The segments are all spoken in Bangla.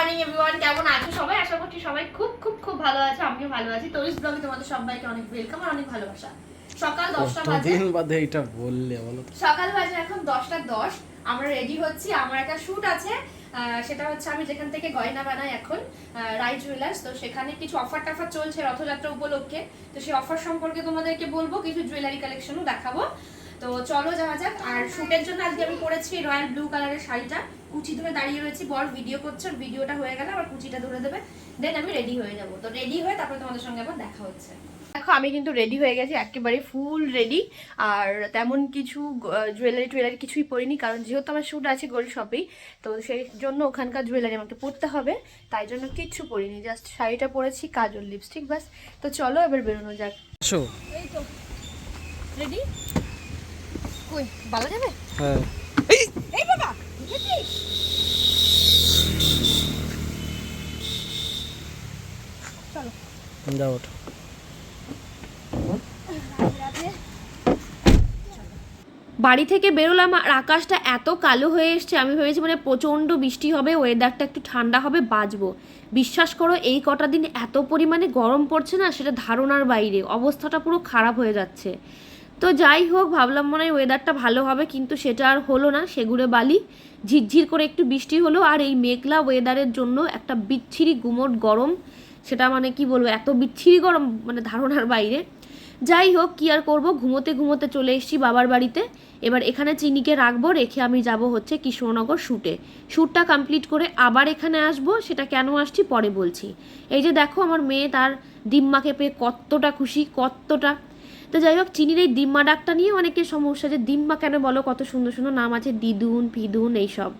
মর্নিং এভরিওয়ান কেমন আছো সবাই? আশা করছি সবাই খুব খুব খুব ভালো আছে। আমিও ভালো আছি। তোরিস ব্লগে তোমাদের সবাইকে অনেক ওয়েলকাম আর অনেক ভালোবাসা। সকাল দশটা বাজে। বাদে এটা বললে বলো সকাল বাজে এখন দশটা দশ। আমরা রেডি হচ্ছি। আমার একটা শ্যুট আছে। সেটা হচ্ছে আমি যেখান থেকে গয়না বানাই এখন রাই জুয়েলার্স তো সেখানে কিছু অফার টাফার চলছে রথযাত্রা উপলক্ষে। তো সেই অফার সম্পর্কে তোমাদেরকে বলব কিছু জুয়েলারি কালেকশনও দেখাবো। তো চলো যাওয়া যাক। আর শ্যুটের জন্য আজকে আমি পরেছি রয়্যাল ব্লু কালারের শাড়িটা। কুচি ধরে দাঁড়িয়ে রয়েছি বর ভিডিও করছে ওর ভিডিওটা হয়ে গেলে আবার কুচিটা ধরে দেবে। দেন আমি রেডি হয়ে যাব। তো রেডি হয়ে তারপরে তোমাদের সঙ্গে আবার দেখা হচ্ছে। দেখো আমি কিন্তু রেডি হয়ে গেছি একেবারে ফুল রেডি আর তেমন কিছু জুয়েলারি টুয়েলারি কিছুই পরিনি কারণ যেহেতু আমার শ্যুট আছে গোল্ড শপেই তো সেই জন্য ওখানকার জুয়েলারি আমাকে পরতে হবে। তাই জন্য কিচ্ছু পরিনি জাস্ট শাড়িটা পরেছি কাজল লিপস্টিক বাস তো চলো এবার বেরোনো যাক। এই তো। রেডি কই ভালো যাবে? হ্যাঁ। এই বাবা! চলো। যাও। ওঠো বাড়ি থেকে বেরোলাম আর আকাশটা এত কালো হয়ে এসছে আমি ভেবেছি মানে প্রচণ্ড বৃষ্টি হবে ওয়েদারটা একটু ঠান্ডা হবে বাঁচবো। বিশ্বাস করো এই কটা দিন এত পরিমাণে গরম পড়ছে না সেটা ধারণার বাইরে অবস্থাটা পুরো খারাপ হয়ে যাচ্ছে। তো যাই হোক ভাবলাম মনে হয় ওয়েদারটা ভালো হবে কিন্তু সেটা আর হলো না সেগুলো বালি। ঝিরঝির করে একটু বৃষ্টি হলো আর এই মেঘলা ওয়েদারের জন্য একটা বিচ্ছিরি গুমোট গরম। সেটা মানে কি বলব, এত বিচ্ছিরি গরম মানে ধারণার বাইরে। যাই হোক, কি আর করব? ঘুমোতে ঘুমোতে চলে এসেছি বাবার বাড়িতে। এবার এখানে চিনিকে রাখব, রেখে আমি যাব হচ্ছে কৃষ্ণনগর শ্যুটে শ্যুটটা কমপ্লিট করে আবার এখানে আসব, সেটা কেন আসছি পরে বলছি। এই যে দেখো, আমার মেয়ে তার দিম্মাকে পেয়ে কতটা খুশি, কতটা তো যাই হোক, চিনির এই দিম্মা ডাকটা নিয়ে অনেকের সমস্যা যে ডিম্মা কেন বলো, কত সুন্দর সুন্দর নাম আছে, দিদুন, ফিদুন, এইসব।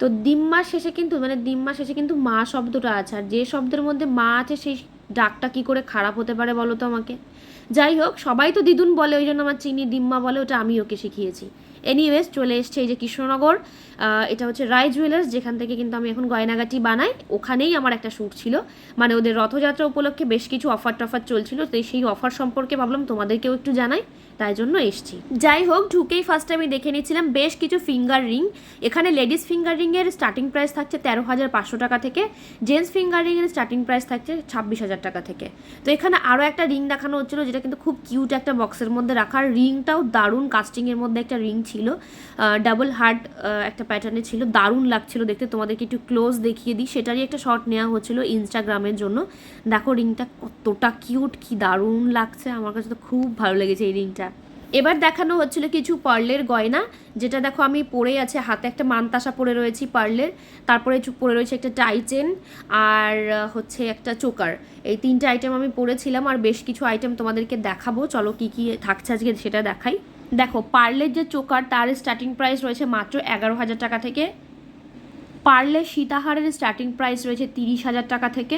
তো দিম্মার শেষে কিন্তু মানে দিম্মা শেষে কিন্তু মা শব্দটা আছে, আর যে শব্দের মধ্যে মা আছে সেই ডাকটা কি করে খারাপ হতে পারে বলো তো আমাকে? যাই হোক, সবাই তো দিদুন বলে, ওই জন্য আমার চিনি দিম্মা বলে, ওটা আমি ওকে শিখিয়েছি। এনিওয়েজ চলে এসছে এই যে কৃষ্ণনগর এটা হচ্ছে রায় জুয়েলার্স যেখান থেকে কিন্তু আমি এখন গয়নাগাটি বানাই। ওখানেই আমার একটা শ্যুট ছিল। মানে ওদের রথযাত্রা উপলক্ষে বেশ কিছু অফার টফার চলছিল। তো সেই অফার সম্পর্কে ভাবলাম তোমাদেরকেও একটু জানাই। তাই জন্য এসছি। যাই হোক, ঢুকেই ফার্স্ট আমি দেখে নিয়েছিলাম বেশ কিছু ফিঙ্গার রিং এখানে লেডিস ফিঙ্গার রিংয়ের স্টার্টিং প্রাইস থাকছে তেরো হাজার পাঁচশো টাকা থেকে জেন্টস ফিঙ্গার রিংয়ের স্টার্টিং প্রাইস থাকছে ছাব্বিশ হাজার টাকা থেকে। তো এখানে আরও একটা রিং দেখানো হচ্ছিল, যেটা কিন্তু খুব কিউট একটা বক্সের মধ্যে রাখার রিংটাও দারুণ কাস্টিংয়ের মধ্যে একটা রিং ছিল। ডাবল হার্ট একটা প্যাটার্নে ছিল। দারুণ লাগছিল দেখতে। তোমাদেরকে একটু ক্লোজ দেখিয়ে দিই। সেটারই একটা শট নেওয়া হচ্ছিল ইনস্টাগ্রামের জন্য। দেখো রিংটা কতটা কিউট কি দারুণ লাগছে। আমার কাছে তো খুব ভালো লেগেছে এই রিংটা এবার দেখানো হচ্ছিল কিছু পার্লের গয়না, যেটা দেখো আমি পরে আছে, হাতে একটা মানতাসা পরে রয়েছি পার্লের, তারপরে পরে রয়েছে একটা টাইচেন আর হচ্ছে একটা চোকার। এই তিনটে আইটেম আমি পরেছিলাম আর বেশ কিছু আইটেম তোমাদেরকে দেখাবো। চলো কি কি থাকছে আজকে সেটা দেখাই। দেখো, পার্লের যে চোকার, তার স্টার্টিং প্রাইস রয়েছে মাত্র এগারো হাজার টাকা থেকে। পার্লে সীতাহারের স্টার্টিং প্রাইস রয়েছে তিরিশ হাজার টাকা থেকে।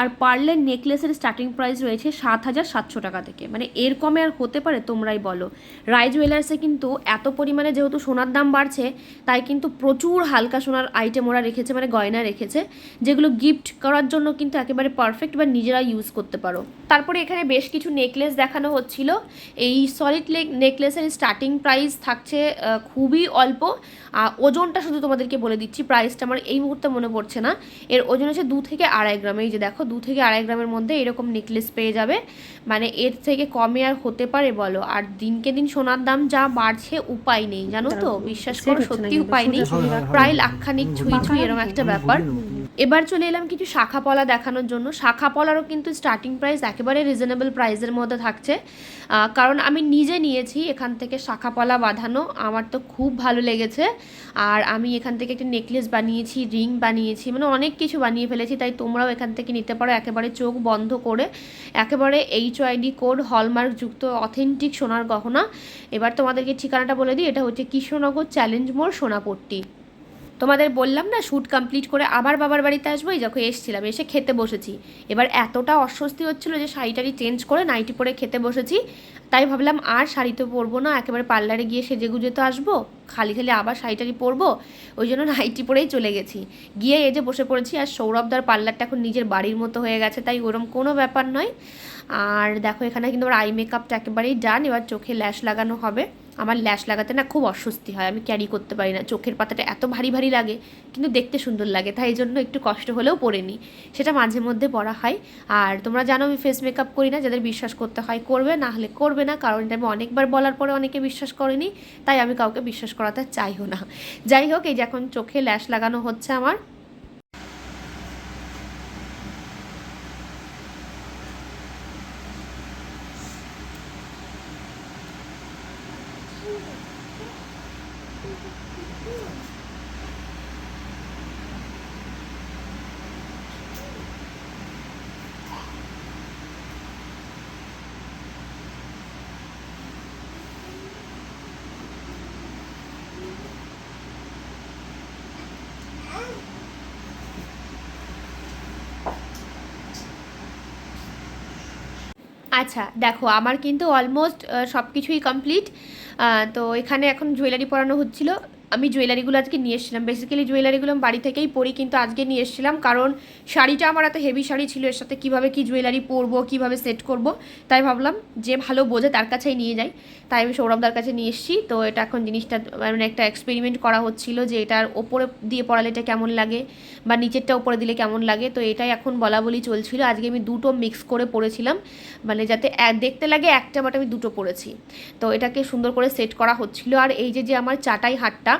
আর পার্লের নেকলেসের স্টার্টিং প্রাইস রয়েছে সাত হাজার সাতশো টাকা থেকে। মানে এর কমে আর হতে পারে, তোমরাই বলো। রায় জুয়েলার্সে কিন্তু এত পরিমাণে যেহেতু সোনার দাম বাড়ছে, তাই কিন্তু প্রচুর হালকা সোনার আইটেম ওরা রেখেছে মানে গয়না রেখেছে, যেগুলো গিফট করার জন্য কিন্তু একেবারে পারফেক্ট বা নিজেরা ইউজ করতে পারো। তারপরে এখানে বেশ কিছু নেকলেস দেখানো হচ্ছিল। এই সলিড নেকলেসের স্টার্টিং প্রাইস থাকছে খুবই অল্প। ওজনটা শুধু তোমাদেরকে বলে দিচ্ছি প্রাইসটা আমার এই মুহূর্তে মনে পড়ছে না। এর ওজন হচ্ছে দু থেকে আড়াই গ্রাম। এই যে দেখো দু থেকে আড়াই গ্রামের মধ্যে এরকম নেকলেস পেয়ে যাবে। মানে এর থেকে কমে আর হতে পারে বলো। আর দিনকে দিন সোনার দাম যা বাড়ছে উপায় নেই। জানো তো? বিশ্বাস করো সত্যি উপায় নেই। প্রায় লাক্ষানিক ছুঁই ছুঁই এরকম একটা ব্যাপার। এবার চলে এলাম কিছু শাখা পলা দেখানোর জন্য। শাখা পলারও কিন্তু স্টার্টিং প্রাইস একেবারে রিজনেবল প্রাইসের মধ্যে থাকছে। কারণ আমি নিজে নিয়েছি এখান থেকে শাখা পলা বাঁধানো। আমার তো খুব ভালো লেগেছে। আর আমি এখান থেকে একটি নেকলেস বানিয়েছি রিং বানিয়েছি মানে অনেক কিছু বানিয়ে ফেলেছি। তাই তোমরাও এখান থেকে নিতে পারো একেবারে চোখ বন্ধ করে। একেবারে এইচ আইডি কোড হলমার্ক যুক্ত অথেন্টিক সোনার গহনা। এবার তোমাদেরকে ঠিকানাটা বলে দিই। এটা হচ্ছে কৃষ্ণনগর চ্যালেঞ্জ মোড় সোনাপট্টি। তোমাদের বললাম না শ্যুট কমপ্লিট করে আবার বাবার বাড়িতে আসব? এই যখন এসেছিলাম, এসে খেতে বসেছি। এবার এতটা অস্বস্তি হচ্ছিল যে শাড়িটারি চেঞ্জ করে নাইটি পরে খেতে বসেছি। তাই ভাবলাম, আর শাড়ি তো পরবো না, একেবারে পার্লারে গিয়ে সেজে গুজে তো আসব, খালি খালি আবার শাড়িটারি পরবো, ওই জন্য নাইটি পরেই চলে গেছি। গিয়ে এই যে বসে পড়েছি, আর সৌরভদার পার্লারটা এখন নিজের বাড়ির মতো হয়ে গেছে, তাই ওরম কোনো ব্যাপার নয়। আর দেখো, এখানে কিন্তু আমার আই মেকআপটা একেবারেই ডান এবার চোখে ল্যাশ লাগানো হবে। আমার ল্যাশ লাগাতে না খুব অস্বস্তি হয়, আমি ক্যারি করতে পারি না। চোখের পাতাটা এত ভারী ভারী লাগে, কিন্তু দেখতে সুন্দর লাগে, তাই জন্য একটু কষ্ট হলেও পরে নিই। সেটা মাঝে মধ্যে পরা হয়। আর তোমরা জানো আমি ফেস মেকআপ করি না, যাদের বিশ্বাস করতে হয় করবে, না হলে করবে না, কারণ এটা আমি অনেকবার বলার পরে অনেকে বিশ্বাস করেনি, তাই আমি কাউকে বিশ্বাস করাতে চাইও না। যাই হোক, এই যে এখন চোখে ল্যাশ লাগানো হচ্ছে আমার। আচ্ছা দেখো আমার কিন্তু অলমোস্ট সব কিছুই কমপ্লিট তো এখানে এখন জুয়েলারি পরানো হচ্ছিল। আমি জুয়েলারিগুলো আজকে নিয়ে এসেছিলাম। বেসিক্যালি জুয়েলারিগুলো আমি বাড়ি থেকেই পরি, কিন্তু আজকে নিয়ে এসেছিলাম কারণ শাড়িটা আমার এত হেভি শাড়ি ছিল, এর সাথে কীভাবে কী জুয়েলারি পরবো, কীভাবে সেট করব, তাই ভাবলাম যে ভালো বোঝে তার কাছেই নিয়ে যাই। তাই আমি সৌরভদার কাছে নিয়ে এসেছি। তো এটা এখন জিনিসটা মানে একটা এক্সপেরিমেন্ট করা হচ্ছিল যে এটার ওপরে দিয়ে পড়ালে এটা কেমন লাগে বা নিচেরটা ওপরে দিলে কেমন লাগে। তো এটাই এখন বলা বলি চলছিল। আজকে আমি দুটো মিক্স করে পরেছিলাম। মানে যাতে দেখতে লাগে একটা বাট আমি দুটো পরেছি। তো এটাকে সুন্দর করে সেট করা হচ্ছিল। আর এই যে যে আমার চাটাই হাটটা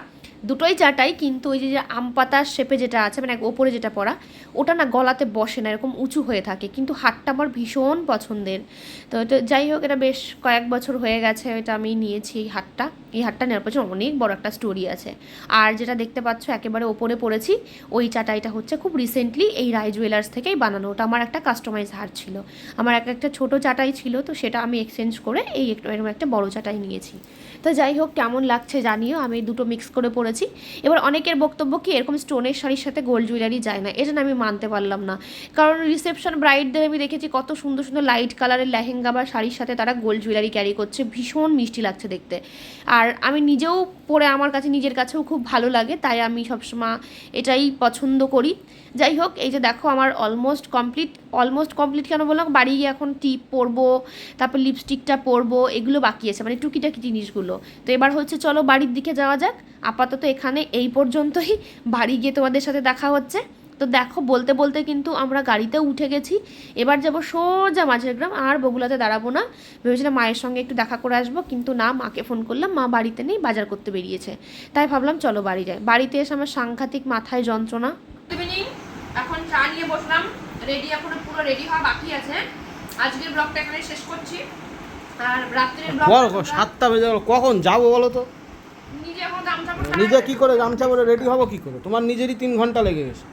দুটোই চাটাই, কিন্তু ওই যে আম পাতার শেপে যেটা আছে মানে ওপরে যেটা পরা ওটা না গলাতে বসে না, এরকম উঁচু হয়ে থাকে, কিন্তু হাটটা আমার ভীষণ পছন্দের। তো যাই হোক, এটা বেশ কয়েক বছর হয়ে গেছে, এটা আমি নিয়েছি এই হাটটা এই হাটটা নেওয়ার পেছনে অনেক বড় একটা স্টোরি আছে। আর যেটা দেখতে পাচ্ছ, একেবারে ওপরে পড়েছি, ওই চাটাইটা হচ্ছে খুব রিসেন্টলি এই রায় জুয়েলার্স থেকেই বানানো। ওটা আমার একটা কাস্টমাইজ হার ছিল। আমার এক একটা ছোট চাটাই ছিল, তো সেটা আমি এক্সচেঞ্জ করে এই এরকম একটা বড় চাটাই নিয়েছি। তো যাই হোক, কেমন লাগছে জানিও, আমি দুটো মিক্স করে পরেছি এবার অনেকের বক্তব্য কি, এরকম স্টোনের শাড়ির সাথে গোল্ড জুয়েলারি যায় না, এটা আমি মানতে পারলাম না। কারণ রিসেপশন ব্রাইডদের আমি দেখেছি কত সুন্দর সুন্দর লাইট কালারের লেহেঙ্গা বা শাড়ির সাথে তারা গোল্ড জুয়েলারি ক্যারি করছে, ভীষণ মিষ্টি লাগছে দেখতে। আর আমি নিজেও পরে আমার কাছে, নিজের কাছেও খুব ভালো লাগে, তাই আমি সবসময় এটাই পছন্দ করি। যাই হোক, এই যে দেখো আমার অলমোস্ট কমপ্লিট অলমোস্ট কমপ্লিট কেন বললাম? বাড়ি গিয়ে এখন টিপ পরবো, তারপর লিপস্টিকটা পরবো, এগুলো বাকি আছে মানে টুকিটাকি জিনিসগুলো। তো এবার হচ্ছে চলো বাড়ির দিকে যাওয়া যাক। আপাতত এখানে এই পর্যন্তই। বাড়ি গিয়ে তোমাদের সাথে দেখা হচ্ছে। তো দেখো বলতে বলতে কিন্তু আমরা গাড়িতেও উঠে গেছি। এবার যাব সোজা মাঝের গ্রাম আর বগুলাতে দাঁড়াবো না। ভেবেছিলাম মায়ের সঙ্গে একটু দেখা করে আসব কিন্তু না মাকে ফোন করলাম মা বাড়িতে নেই বাজার করতে বেরিয়েছে। তাই ভাবলাম চলো বাড়ি যাই। বাড়িতে এসে আমার সাংঘাতিক মাথায় যন্ত্রণা। এখন চা নিয়ে বসলাম। রেডি এখনও পুরো রেডি হওয়া বাকি আছে। আজকের ব্লগটা এখানে শেষ করছি। আর রাত্রের বল সাতটা বেজে গেল? কখন যাব বলো তো? নিজে এখন গামছা নিজে কি করে গামছা পরে রেডি হব কি করে? তোমার নিজেরই তিন ঘণ্টা লেগে গেছে।